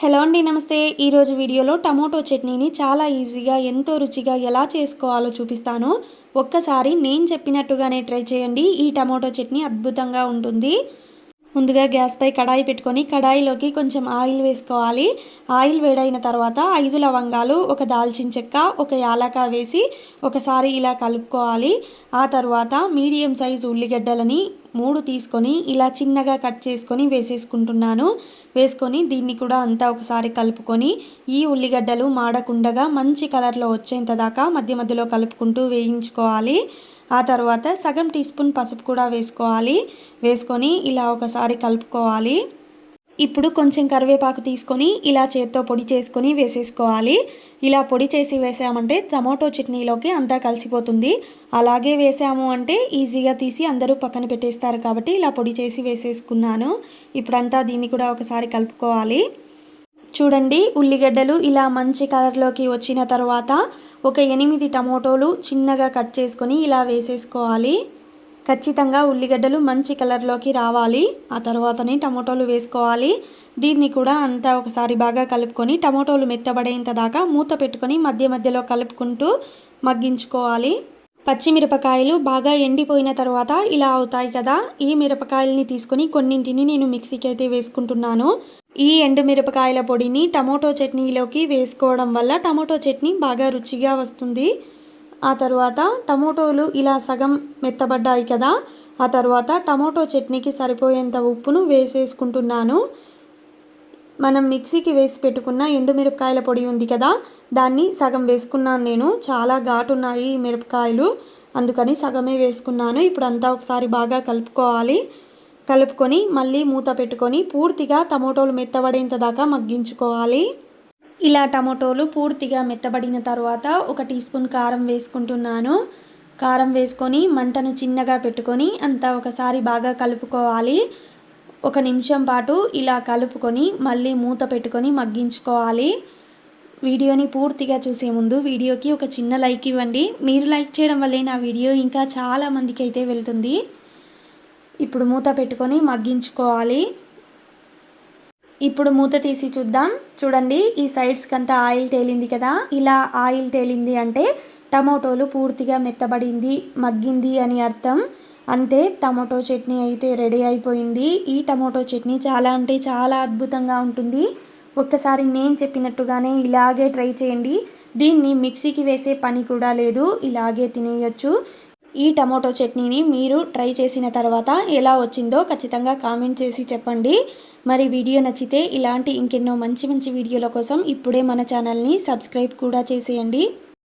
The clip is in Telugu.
హలో అండి నమస్తే. ఈరోజు వీడియోలో టమోటో చట్నీని చాలా ఈజీగా ఎంతో రుచిగా ఎలా చేసుకోవాలో చూపిస్తాను. ఒక్కసారి నేను చెప్పినట్టుగానే ట్రై చేయండి. ఈ టమోటో చట్నీ అద్భుతంగా ఉంటుంది. ముందుగా గ్యాస్పై కడాయి పెట్టుకొని కడాయిలోకి కొంచెం ఆయిల్ వేసుకోవాలి. ఆయిల్ వేడైన తర్వాత ఐదు లవంగాలు ఒక దాల్చిన చెక్క ఒక యాలక వేసి ఒకసారి ఇలా కలుపుకోవాలి. ఆ తర్వాత మీడియం సైజు ఉల్లిగడ్డలని మూడు తీసుకొని ఇలా చిన్నగా కట్ చేసుకొని వేసేసుకుంటున్నాను. వేసుకొని దీన్ని కూడా అంతా ఒకసారి కలుపుకొని ఈ ఉల్లిగడ్డలు మాడకుండగా మంచి కలర్లో వచ్చేంత దాకా మధ్య మధ్యలో కలుపుకుంటూ వేయించుకోవాలి. ఆ తర్వాత సగం టీ స్పూన్ పసుపు కూడా వేసుకోవాలి. వేసుకొని ఇలా ఒకసారి కలుపుకోవాలి. ఇప్పుడు కొంచెం కరివేపాకు తీసుకొని ఇలా చేత్తో పొడి చేసుకొని వేసేసుకోవాలి. ఇలా పొడి చేసి వేసామంటే టమోటో చట్నీలోకి అంతా కలిసిపోతుంది. అలాగే వేసాము అంటే ఈజీగా తీసి అందరూ పక్కన పెట్టేస్తారు కాబట్టి ఇలా పొడి చేసి వేసేసుకున్నాను. ఇప్పుడంతా దీన్ని కూడా ఒకసారి కలుపుకోవాలి. చూడండి ఉల్లిగడ్డలు ఇలా మంచి కలర్లోకి వచ్చిన తర్వాత ఒక ఎనిమిది టమోటోలు చిన్నగా కట్ చేసుకొని ఇలా వేసేసుకోవాలి. ఖచ్చితంగా ఉల్లిగడ్డలు మంచి కలర్లోకి రావాలి. ఆ తర్వాతనే టమోటోలు వేసుకోవాలి. దీన్ని కూడా అంతా ఒకసారి బాగా కలుపుకొని టమోటోలు మెత్తబడేంత దాకా మూత పెట్టుకొని మధ్య మధ్యలో కలుపుకుంటూ మగ్గించుకోవాలి. పచ్చిమిరపకాయలు బాగా ఎండిపోయిన తర్వాత ఇలా అవుతాయి కదా ఈ మిరపకాయలని తీసుకొని కొన్నింటిని నేను మిక్సీకి అయితే వేసుకుంటున్నాను. ఈ ఎండుమిరపకాయల పొడిని టమోటో చట్నీలోకి వేసుకోవడం వల్ల టమోటో చట్నీ బాగా రుచిగా వస్తుంది. ఆ తర్వాత టమోటోలు ఇలా సగం మెత్తబడ్డాయి కదా ఆ తర్వాత టమోటో చట్నీకి సరిపోయేంత ఉప్పును వేసేసుకుంటున్నాను. మనం మిక్సీకి వేసి పెట్టుకున్న ఎండుమిరపకాయల పొడి ఉంది కదా దాన్ని సగం వేసుకున్నాను నేను. చాలా ఘాటున్నాయి ఈ మిరపకాయలు. అందుకని సగమే వేసుకున్నాను. ఇప్పుడు అంతా ఒకసారి బాగా కలుపుకోవాలి. కలుపుకొని మళ్ళీ మూత పెట్టుకొని పూర్తిగా టమోటోలు మెత్తబడేంత దాకా మగ్గించుకోవాలి. ఇలా టమోటోలు పూర్తిగా మెత్తబడిన తర్వాత ఒక టీ స్పూన్ కారం వేసుకుంటున్నాను. కారం వేసుకొని మంటను చిన్నగా పెట్టుకొని అంతా ఒకసారి బాగా కలుపుకోవాలి. ఒక నిమిషం పాటు ఇలా కలుపుకొని మళ్ళీ మూత పెట్టుకొని మగ్గించుకోవాలి. వీడియోని పూర్తిగా చూసే ముందు వీడియోకి ఒక చిన్న లైక్ ఇవ్వండి. మీరు లైక్ చేయడం వల్లే నా వీడియో ఇంకా చాలా మందికి అయితే వెళ్తుంది. ఇప్పుడు మూత పెట్టుకొని మగ్గించుకోవాలి. ఇప్పుడు మూత తీసి చూద్దాం. చూడండి ఈ సైడ్స్కి అంతా ఆయిల్ తేలింది కదా. ఇలా ఆయిల్ తేలింది అంటే టమోటోలు పూర్తిగా మెత్తబడింది మగ్గింది అని అర్థం. అంతే టమోటో చట్నీ అయితే రెడీ అయిపోయింది. ఈ టమోటో చట్నీ చాలా అంటే చాలా అద్భుతంగా ఉంటుంది. ఒక్కసారి నేను చెప్పినట్టుగానే ఇలాగే ట్రై చేయండి. దీన్ని మిక్సీకి వేసే పని కూడా లేదు. ఇలాగే తినేయచ్చు. ఈ టమోటో చట్నీని మీరు ట్రై చేసిన తర్వాత ఎలా వచ్చిందో ఖచ్చితంగా కామెంట్ చేసి చెప్పండి. మరి వీడియో నచ్చితే ఇలాంటి ఇంకెన్నో మంచి మంచి వీడియోల కోసం ఇప్పుడే మన ఛానల్ని సబ్స్క్రైబ్ కూడా చేసేయండి.